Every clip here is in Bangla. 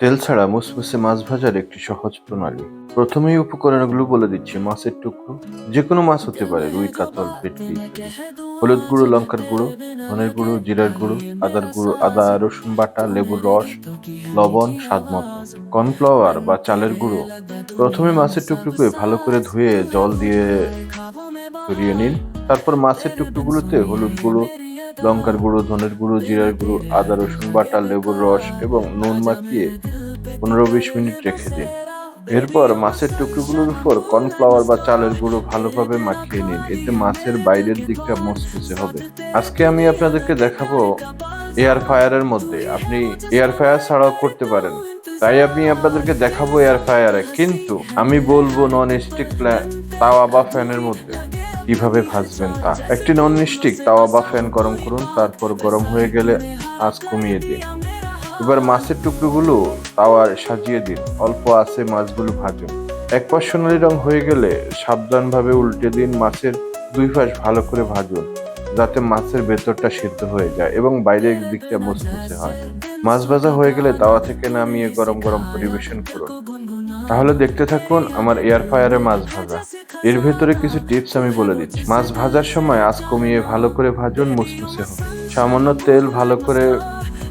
তেল ছাড়া মুসমুসে মাছ ভাজার একটি সহজ প্রণালী। প্রথমেই উপকরণগুলো বলে দিচ্ছি, মাছের টুকরো। যে কোনো মাছ হতে পারে, রুই, কাতল, ভেটকি, হলুদ গুঁড়ো, লঙ্কার গুঁড়ো, ধনের গুঁড়ো, জিরার গুঁড়ো, আদার গুঁড়ো, আদা, রসুন বাটা, লেবুর রস, লবণ, স্বাদ মতো। কর্নফ্লাওয়ার বা চালের গুঁড়ো। প্রথমে মাছের টুকরোকে ভালো করে ধুয়ে জল দিয়ে ধরিয়ে নিন। তারপর মাছের টুকরোগুলোতে হলুদ গুঁড়ো লঙ্কার গুঁড়ো, ধনের গুঁড়ো, জিরার গুঁড়ো, আদা, রসুন বাটা, লেবুর রস এবং নুন মাখিয়ে পনেরো বিশ মিনিট রেখে দিন। এরপর মাছের টুকরোগুলোর উপর কর্নফ্লাওয়ার বা চালের গুঁড়ো ভালোভাবে মাখিয়ে নিন। এতে মাছের বাইরের দিকটা মুচমুচে হবে। আজকে আমি আপনাদেরকে দেখাবো এয়ার ফায়ারের মধ্যে। আপনি এয়ার ফায়ার ছাড়াও করতে পারেন। তাই আমি আপনাদেরকে দেখাবো এয়ার ফায়ারে কিন্তু আমি বলব নন স্টিক তাওয়া বা ফ্যানের মধ্যে। কীভাবে ভাজবেন তা? একটি নন স্টিক তাওয়া বা ফ্যান গরম করুন, তারপর গরম হয়ে গেলে আঁচ কমিয়ে দিন। এবার মাছের টুকরোগুলো তাওয়ার সাজিয়ে দিন। অল্প আছে মাছগুলো ভাজুন। এক পাশ সোনালি রং হয়ে গেলে সাবধানভাবে উল্টে দিন মাছের দুই পাশ ভালো করে ভাজুন, যাতে মাছের ভেতরটা সিদ্ধ হয়ে যায় এবং বাইরের দিকটা মুচমুচে হয়। মাছ ভাজা হয়ে গেলে তাওয়া থেকে নামিয়ে গরম গরম পরিবেশন করুন। তাহলে দেখতে থাকুন আমার এয়ার ফায়ারে মাছ ভাজা। এর ভেতরে কিছু টিপস আমি বলে দিচ্ছি। মাছ ভাজার সময় আঁচ কমিয়ে ভালো করে ভাজুন মুচমুচে হবে সামান্য তেল ভালো করে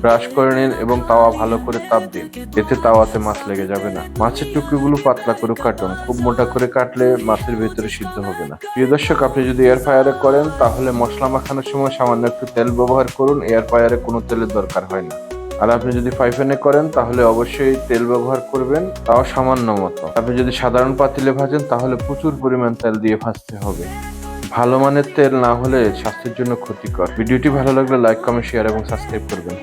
ব্রাশ করে নিন এবং তাওয়া ভালো করে তাপ দিন। এতে তাওয়াতে মাছ লেগে যাবে না। মাছের টুকরোগুলো পাতলা করে কাটুন। খুব মোটা করে কাটলে মাছের ভেতরে সিদ্ধ হবে না। প্রিয় দর্শক, আপনি যদি এয়ার ফায়ারে করেন, তাহলে মশলা মাখানোর সময় সামান্য একটু তেল ব্যবহার করুন। এয়ার ফায়ারে কোনো তেলের দরকার হয় না। আর আপনি যদি ফাইফেনে করেন, তাহলে অবশ্যই তেল ব্যবহার করবেন, তাও সামান্য মতো। আপনি যদি সাধারণ পাতিলে ভাজেন, তাহলে প্রচুর পরিমাণ তেল দিয়ে ভাজতে হবে। ভালো মানের তেল না হলে স্বাস্থ্যের জন্য ক্ষতিকর। ভিডিওটি ভালো লাগলে লাইক, কমেন্ট শেয়ার এবং সাবস্ক্রাইব করবেন।